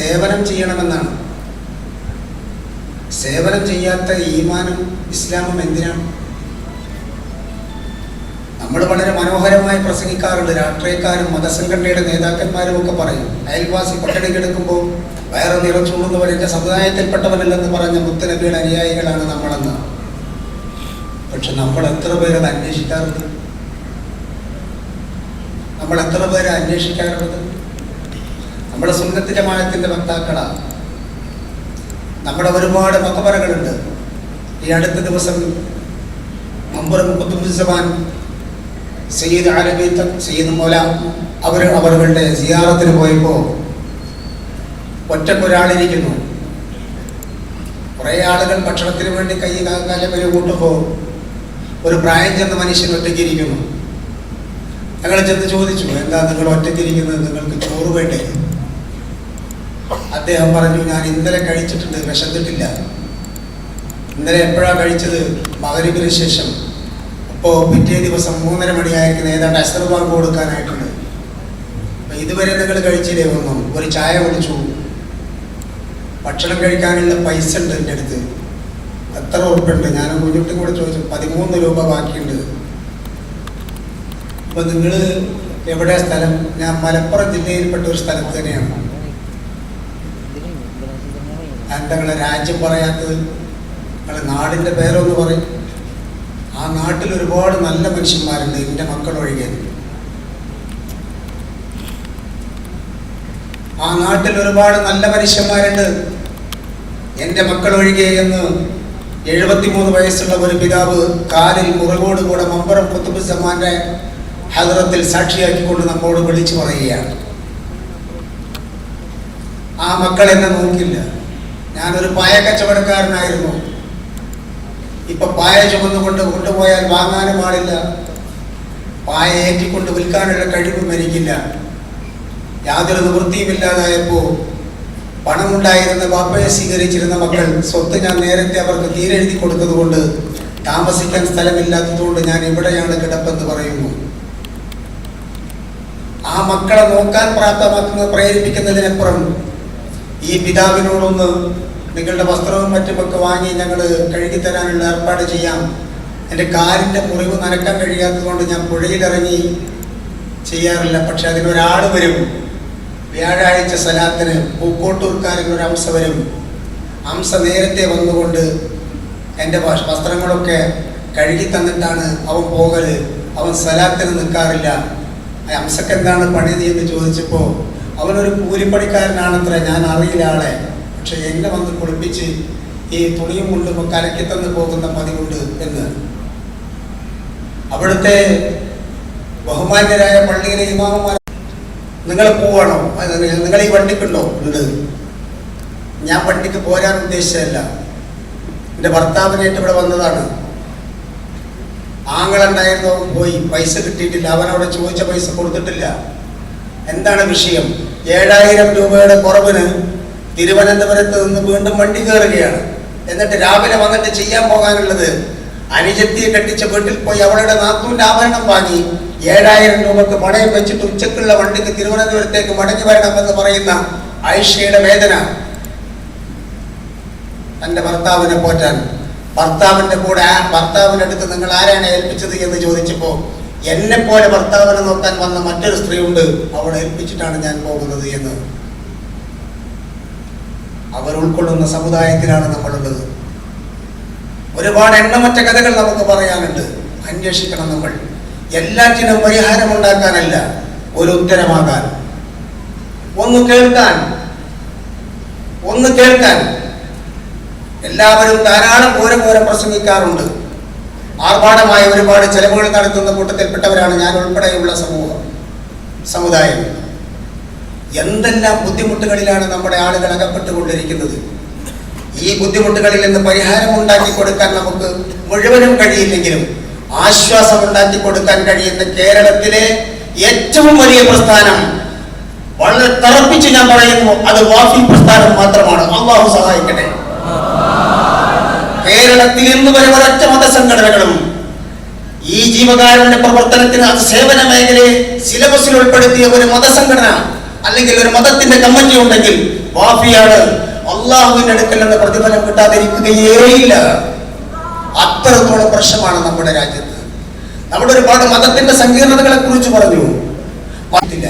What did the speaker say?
സേവനം ചെയ്യണമെന്നാണ്. സേവനം ചെയ്യാത്ത ഈമാനും ഇസ്ലാമും എന്തിനാണ്? നമ്മൾ വളരെ മനോഹരമായി പ്രസംഗിക്കാറുണ്ട്. രാഷ്ട്രീയക്കാരും മതസംഘടനയുടെ നേതാക്കന്മാരും ഒക്കെ പറയും അയൽവാസി പട്ടണി കിടക്കുമ്പോൾ വയറ് നിറച്ചുകൊള്ളുന്നവർ എന്റെ സമുദായത്തിൽപ്പെട്ടവരല്ലെന്ന് പറഞ്ഞ മുത്തനബിയുടെ അനുയായികളാണ് നമ്മളെന്ന്. പക്ഷെ നമ്മൾ എത്ര പേര് അത് അന്വേഷിക്കാറുണ്ട് നമ്മൾ എത്ര പേര് അന്വേഷിക്കാറുള്ളത്? നമ്മുടെ സുന്നത്തി ജമാഅത്തിന്റെ വക്താക്കളാണ് നമ്മുടെ ഒരുപാട് മക്കബറകളുണ്ട് ഈ അടുത്ത ദിവസം അമ്പുറം കുത്തുബുസമാൻ സയ്യിദ് അലബി സയ്യിദ് മോല അവർ അവരുടെ സിയാറത്തിന് പോയപ്പോൾ ഒറ്റക്കൊരാളിരിക്കുന്നു. കുറേ ആളുകൾ ഭക്ഷണത്തിന് വേണ്ടി കൈ കാലം വരെ കൂട്ടുമ്പോൾ ഒരു പ്രായം ചെന്ന മനുഷ്യൻ ഒറ്റയ്ക്കിരിക്കുന്നു. ഞങ്ങൾ ചെന്ന് ചോദിച്ചു എന്താ നിങ്ങൾ ഒറ്റയ്ക്കിരിക്കുന്നത്? നിങ്ങൾക്ക് ചോറ് വേണ്ടേ? അദ്ദേഹം പറഞ്ഞു ഞാൻ ഇന്നലെ കഴിച്ചിട്ടുണ്ട് വിശന്നിട്ടില്ല. ഇന്നലെ എപ്പോഴാ കഴിച്ചത്? മകരീബിന് ശേഷം അപ്പോൾ പിറ്റേ ദിവസം മൂന്നര മണിയായിരിക്കുന്ന ഏതാണ്ട് അസർ ബാങ്ക് കൊടുക്കാനായിട്ടുണ്ട്. അപ്പൊ ഇതുവരെ നിങ്ങൾ കഴിച്ചില്ലേ? ഒന്നും. ഒരു ചായ കുടിച്ചു. ഭക്ഷണം കഴിക്കാനുള്ള പൈസ ഉണ്ട് എന്റെ അടുത്ത്. എത്ര ഉറപ്പുണ്ട്? ഞാൻ കുഞ്ഞുട്ടും കൂടെ ചോദിച്ചു പതിമൂന്ന് രൂപ ബാക്കിയുണ്ട്. അപ്പൊ നിങ്ങൾ എവിടെ സ്ഥലം? ഞാൻ മലപ്പുറം ജില്ലയിൽപ്പെട്ട ഒരു സ്ഥലത്ത് തന്നെയാണ്. എന്താ നിങ്ങളെ രാജ്യം പറയാത്തത്? നിങ്ങളെ നാടിന്റെ പേരൊന്ന് പറയും. ആ നാട്ടിൽ ഒരുപാട് നല്ല മനുഷ്യന്മാരുണ്ട്. എന്റെ മക്കൾ ഒഴികെ. ആ നാട്ടിൽ ഒരുപാട് നല്ല മനുഷ്യന്മാരുണ്ട്. എന്റെ മക്കൾ ഒഴികെ എന്ന് എഴുപത്തിമൂന്ന് വയസ്സുള്ള ഒരു പിതാവ് കാലിൽ മുറിവോട് കൂടെ മമ്പറം കുത്തുബുസമാന്റെ ഹദറത്തിൽ സാക്ഷിയാക്കിക്കൊണ്ട് നമ്മോട് വിളിച്ചു പറയുകയാണ്. ആ മക്കൾ എന്നെ നോക്കില്ല. ഞാനൊരു പായ കച്ചവടക്കാരനായിരുന്നു. ഇപ്പൊ പായ ചുമന്നുകൊണ്ട് കൊണ്ടുപോയാൽ വാങ്ങാനും പാടില്ല. പായ ഏറ്റിക്കൊണ്ട് വിൽക്കാനുള്ള കഴിവും എനിക്കില്ല. യാതൊരു നിവൃത്തിയുമില്ലാതായപ്പോ പണമുണ്ടായിരുന്ന വാപ്പയെ സ്വീകരിച്ചിരുന്ന മക്കൾ സ്വത്ത് ഞാൻ നേരത്തെ അവർക്ക് തീരെഴുതി കൊടുത്തതുകൊണ്ട് താമസിക്കാൻ സ്ഥലമില്ലാത്തതുകൊണ്ട് ഞാൻ ഇവിടെയാണ് കിടപ്പെന്ന് പറയുന്നു. ആ മക്കളെ നോക്കാൻ പ്രാപ്തമാക്കുന്ന പ്രേരിപ്പിക്കുന്നതിനപ്പുറം ഈ പിതാവിനോടൊന്ന് നിങ്ങളുടെ വസ്ത്രവും മറ്റുമൊക്കെ വാങ്ങി ഞങ്ങൾ കഴുകിത്തരാനുള്ള ഏർപ്പാട് ചെയ്യാം. എന്റെ കാലിന്റെ മുറിവ് നനക്കാൻ കഴിയാത്തതുകൊണ്ട് ഞാൻ പുഴയിലിറങ്ങി ചെയ്യാറില്ല. പക്ഷെ അതിനൊരാൾ വരും. വ്യാഴാഴ്ച സലാത്തിന് പൂക്കോട്ടൂർക്കാരൻ അംശ വരും. അംസ നേരത്തെ വന്നുകൊണ്ട് എന്റെ വസ്ത്രങ്ങളൊക്കെ കഴുകി തന്നിട്ടാണ് അവൻ പോകൽ. അവൻ സലാത്തിന് നിൽക്കാറില്ല. അംസക്കെന്താണ് പണിതെന്ന് ചോദിച്ചപ്പോൾ അവനൊരു കൂലിപ്പണിക്കാരനാണത്ര ഞാൻ അറിയില്ല ആളെ. പക്ഷെ എന്നെ വന്ന് കുളിപ്പിച്ച് ഈ തുണിയും കൊണ്ടും കലക്കി തന്നു പോകുന്ന പതിവുണ്ട് എന്ന്. അവിടുത്തെ ബഹുമാന്യരായ പള്ളിയിലെ ഇമാമന്മാർ നിങ്ങൾ പോവാണോ? നിങ്ങൾ ഈ വണ്ടിക്കുണ്ടോ ഉണ്ട്? ഞാൻ വണ്ടിക്ക് പോരാൻ ഉദ്ദേശിച്ചതല്ല. എന്റെ ഭർത്താവിനായിട്ട് ഇവിടെ വന്നതാണ്. ആങ്ങളുണ്ടായിരുന്നു പോയി. പൈസ കിട്ടിയിട്ടില്ല. അവൻ അവിടെ ചോദിച്ച പൈസ കൊടുത്തിട്ടില്ല. എന്താണ് വിഷയം? ഏഴായിരം രൂപയുടെ കുറവിന് തിരുവനന്തപുരത്ത് നിന്ന് വീണ്ടും വണ്ടി കയറുകയാണ്. എന്നിട്ട് രാവിലെ വന്നിട്ട് ചെയ്യാൻ പോകാനുള്ളത് അനുജത്തിയെ കെട്ടിച്ച വീട്ടിൽ പോയി അവളുടെ നാത്തൂന്റെ ആഭരണം വാങ്ങി ഏഴായിരം രൂപക്ക് പണയം വെച്ചിട്ട് ഉച്ചക്കുള്ള വണ്ടിക്ക് തിരുവനന്തപുരത്തേക്ക് മടങ്ങി വരണമെന്ന് പറയുന്ന ഐഷയുടെ വേദന. തന്റെ ഭർത്താവിനെ പോറ്റാൻ. ഭർത്താവിന്റെ കൂടെ ആ ഭർത്താവിന്റെ അടുത്ത് നിങ്ങൾ ആരാണ് ഏൽപ്പിച്ചത് എന്ന് ചോദിച്ചപ്പോൾ എന്നെ പോലെ ഭർത്താവിനെ നോക്കാൻ വന്ന മറ്റൊരു സ്ത്രീ ഉണ്ട് അവളെ ഏൽപ്പിച്ചിട്ടാണ് ഞാൻ പോകുന്നത് എന്ന്. അവർ ഉൾക്കൊള്ളുന്ന സമുദായത്തിലാണ് നമ്മളുള്ളത്. ഒരുപാട് എണ്ണമറ്റ കഥകൾ നമുക്ക് പറയാനുണ്ട്. അന്വേഷിക്കണം നമ്മൾ. എല്ലാറ്റിനും പരിഹാരമുണ്ടാക്കാനല്ല ഒരു ഉത്തരമാകാൻ. ഒന്ന് കേൾക്കാൻ. ഒന്ന് കേൾക്കാൻ. എല്ലാവരും ധാരാളം ഓരോ ഓരോ പ്രസംഗിക്കാറുണ്ട്. ആർഭാടമായ ഒരുപാട് ചെലവുകൾ നടത്തുന്ന കൂട്ടത്തിൽപ്പെട്ടവരാണ് ഞാൻ ഉൾപ്പെടെയുള്ള സമൂഹം സമുദായം. എന്തെല്ലാം ബുദ്ധിമുട്ടുകളിലാണ് നമ്മുടെ ആളുകൾ അകപ്പെട്ടുകൊണ്ടിരിക്കുന്നത്? ഈ ബുദ്ധിമുട്ടുകളിൽ നിന്ന് പരിഹാരം ഉണ്ടാക്കി കൊടുക്കാൻ നമുക്ക് മുഴുവനും കഴിയില്ലെങ്കിലും ആശ്വാസം ഉണ്ടാക്കി കൊടുക്കാൻ കഴിയുന്ന കേരളത്തിലെ ഏറ്റവും വലിയ പ്രസ്ഥാനം വളരെ തറപ്പിച്ച് ഞാൻ പറയുന്നു അത് വാഫി പ്രസ്ഥാനം മാത്രമാണ്. അള്ളാഹു സഹായിക്കട്ടെ. കേരളത്തിൽ ഇന്ന് വരെ ഒരൊറ്റ മതസംഘടനകളും ഈ ജീവകാരന്റെ പ്രവർത്തനത്തിന് അത് സേവന മേഖലയെ സിലബസിൽ ഉൾപ്പെടുത്തിയ ഒരു മതസംഘടന അല്ലെങ്കിൽ ഒരു മതത്തിന്റെ കമ്മിറ്റി ഉണ്ടെങ്കിൽ വാഫിയാണ് അള്ളാഹുവിന്റെ അടുക്കൽ നിന്ന് പ്രതിഫലം കിട്ടാതിരിക്കുകയേയില്ല. അത്രത്തോളം പ്രശ്നമാണ് നമ്മുടെ രാജ്യത്ത്. നമ്മുടെ ഒരുപാട് മതത്തിന്റെ സങ്കീർണതകളെ കുറിച്ച് പറഞ്ഞു